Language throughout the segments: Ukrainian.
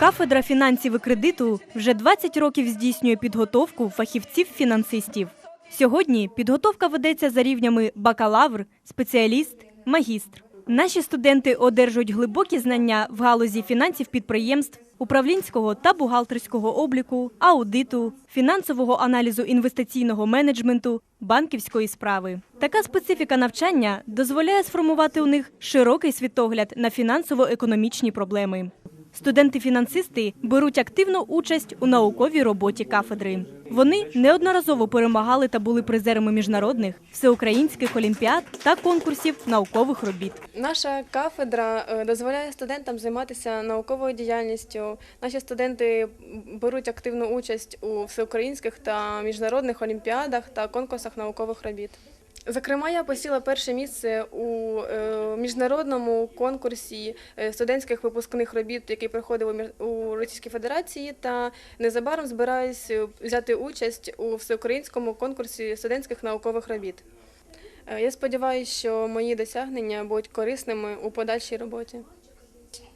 Кафедра фінансів і кредиту вже 20 років здійснює підготовку фахівців-фінансистів. Сьогодні підготовка ведеться за рівнями бакалавр, спеціаліст, магістр. Наші студенти одержують глибокі знання в галузі фінансів підприємств, управлінського та бухгалтерського обліку, аудиту, фінансового аналізу інвестиційного менеджменту, банківської справи. Така специфіка навчання дозволяє сформувати у них широкий світогляд на фінансово-економічні проблеми. Студенти-фінансисти беруть активну участь у науковій роботі кафедри. Вони неодноразово перемагали та були призерами міжнародних, всеукраїнських олімпіад та конкурсів наукових робіт. Наша кафедра е, дозволяє студентам займатися науковою діяльністю. Наші студенти беруть активну участь у всеукраїнських та міжнародних олімпіадах та конкурсах наукових робіт. Зокрема, я посіла перше місце у е, міжнародному конкурсі е, студентських випускних робіт, який проходив у Російській Федерації, та незабаром збираюсь е, взяти участь у всеукраїнському конкурсі студентських наукових робіт. Я сподіваюся, що мої досягнення будуть корисними у подальшій роботі.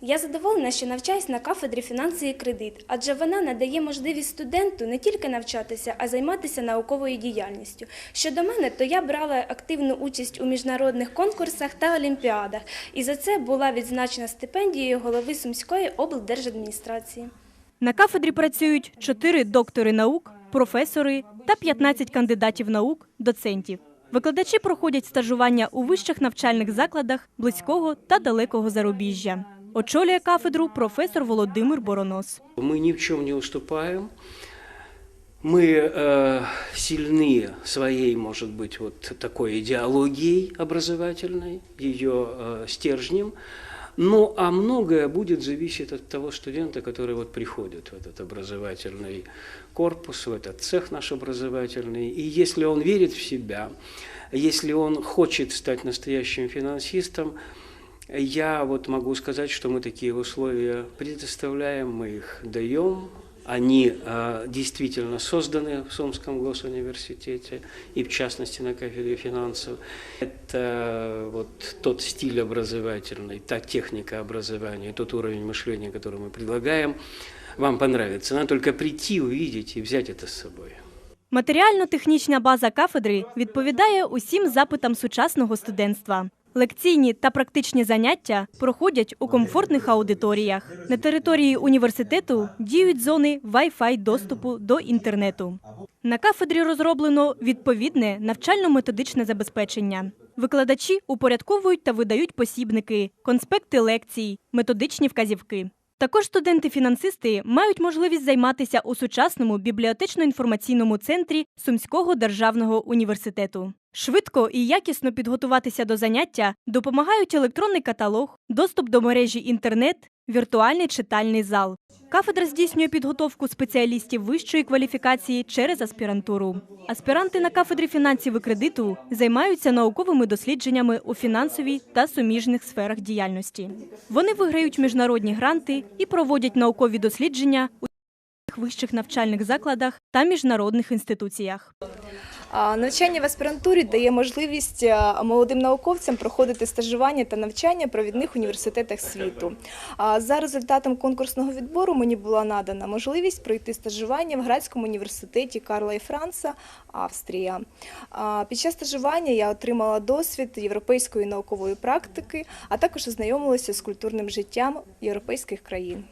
Я задоволена, що навчаюсь на кафедрі фінанси і кредит, адже вона надає можливість студенту не тільки навчатися, а займатися науковою діяльністю. Щодо мене, то я брала активну участь у міжнародних конкурсах та олімпіадах, і за це була відзначена стипендією голови Сумської облдержадміністрації. На кафедрі працюють 4 доктори наук, професори та 15 кандидатів наук, доцентів. Викладачі проходять стажування у вищих навчальних закладах близького та далекого зарубіжжя. Очолює кафедру професор Володимир Боронос. Мы ни в чем не уступаем. Мы э, сильны своей, может быть, вот такой идеологией образовательной, ее э, стержнем. Ну, а многое будет зависеть от того студента, который вот приходит в этот образовательный корпус, в этот цех наш образовательный. И если он верит в себя, если он хочет стать настоящим финансистом, я вот могу сказать, что мы такие условия предоставляем, мы их даем. Они э, действительно созданы в Сумском госуниверситете и в частности на кафедре финансов. Это вот тот стиль образовательный, та техника образования, тот уровень мышления, который мы предлагаем, вам понравится. Надо только прийти, увидеть и взять это с собой. Матеріально-технічна база кафедри відповідає усім запитам сучасного студентства. Лекційні та практичні заняття проходять у комфортних аудиторіях. На території університету діють зони Wi-Fi доступу до інтернету. На кафедрі розроблено відповідне навчально-методичне забезпечення. Викладачі упорядковують та видають посібники, конспекти лекцій, методичні вказівки. Також студенти-фінансисти мають можливість займатися у сучасному бібліотечно-інформаційному центрі Сумського державного університету. Швидко і якісно підготуватися до заняття допомагають електронний каталог, доступ до мережі інтернет, віртуальний читальний зал. Кафедра здійснює підготовку спеціалістів вищої кваліфікації через аспірантуру. Аспіранти на кафедрі фінансів і кредиту займаються науковими дослідженнями у фінансовій та суміжних сферах діяльності. Вони виграють міжнародні гранти і проводять наукові дослідження у вищих навчальних закладах та міжнародних інституціях. Навчання в аспірантурі дає можливість молодим науковцям проходити стажування та навчання провідних університетах світу. За результатом конкурсного відбору мені була надана можливість пройти стажування в Градському університеті Карла і Франца, Австрія. Під час стажування я отримала досвід європейської наукової практики, а також ознайомилася з культурним життям європейських країн.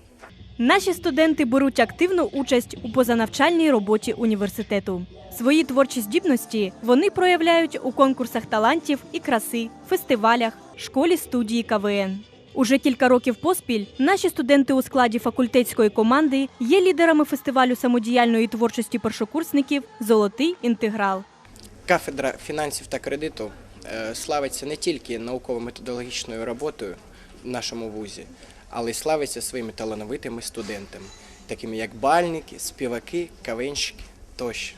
Наші студенти беруть активну участь у позанавчальній роботі університету. Свої творчі здібності вони проявляють у конкурсах талантів і краси, фестивалях, школі студії КВН. Уже кілька років поспіль наші студенти у складі факультетської команди є лідерами фестивалю самодіяльної творчості першокурсників Золотий інтеграл. Кафедра фінансів та кредиту е, славиться не тільки науково-методологічною роботою в нашому вузі, але й славиться своїми талановитими студентами, такими як бальники, співаки, кавенщики тощо.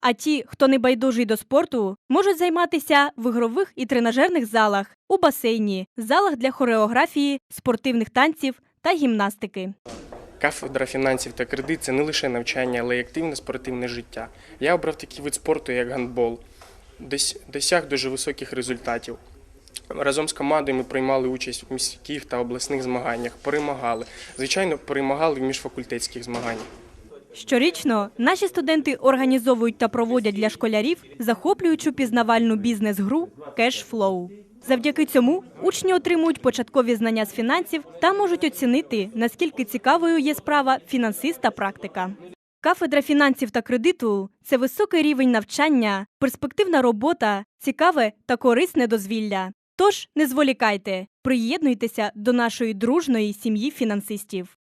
А ті, хто не байдужий до спорту, можуть займатися в ігрових і тренажерних залах, у басейні, залах для хореографії, спортивних танців та гімнастики. Кафедра фінансів та кредит це не лише навчання, але й активне спортивне життя. Я обрав такий вид спорту, як гандбол. Дос- Досяг дуже високих результатів. Разом з командою ми приймали участь в міських та обласних змаганнях, перемагали. Звичайно, перемагали в міжфакультетських змаганнях. Щорічно наші студенти організовують та проводять для школярів захоплюючу пізнавальну бізнес-гру «Кешфлоу». Завдяки цьому учні отримують початкові знання з фінансів та можуть оцінити, наскільки цікавою є справа фінансиста-практика. Кафедра фінансів та кредиту це високий рівень навчання, перспективна робота, цікаве та корисне дозвілля. Тож не зволікайте, приєднуйтеся до нашої дружної сім'ї фінансистів.